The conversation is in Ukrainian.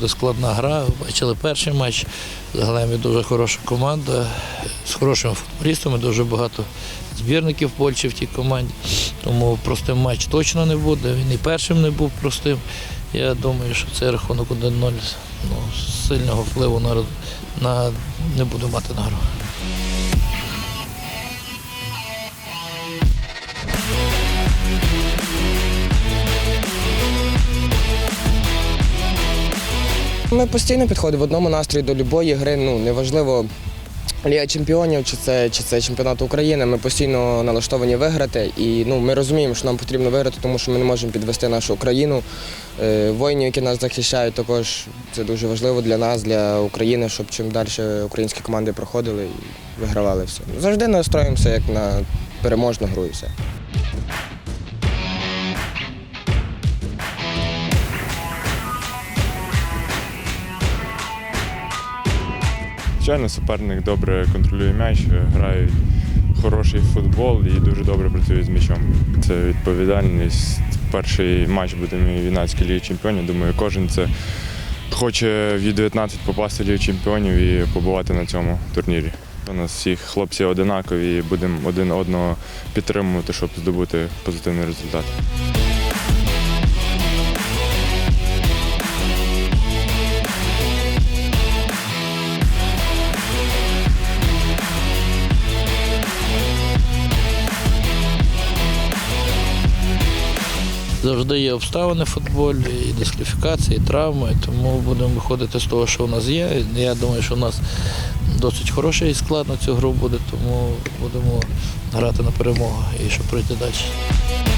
буде складна гра. Бачили перший матч. Загалом є дуже хороша команда з хорошими футболістами, дуже багато збірників Польщі в тій команді. Тому простим матч точно не буде. Він і першим не був простим. Я думаю, що цей рахунок 1-0 ну, сильного впливу на, на не буде мати на гру. Ми постійно підходимо в одному настрої до будь-якої гри. Ну неважливо Ліга чемпіонів чи це, чи це чемпіонат України. Ми постійно налаштовані виграти. І ну, ми розуміємо, що нам потрібно виграти, тому що ми не можемо підвести нашу країну. Е, Воїнів, які нас захищають, також це дуже важливо для нас, для України, щоб чим далі українські команди проходили і вигравали все. Завжди настроїмося як на переможну гру і все. Звичайно, суперник добре контролює м'яч, грають хороший футбол і дуже добре працюють з м'ячом. Це відповідальність. Перший матч буде в юнацькій лігі чемпіонів. Думаю, кожен це хоче в Ю-19 попасти в Лігу чемпіонів і побувати на цьому турнірі. У нас всіх хлопці одинакові будемо один одного підтримувати, щоб здобути позитивний результат. Завжди є обставини в футболі, і дискваліфікації, і травми, тому будемо виходити з того, що у нас є. Я думаю, що у нас досить хороший склад на цю гру буде, тому будемо грати на перемогу і щоб пройти далі.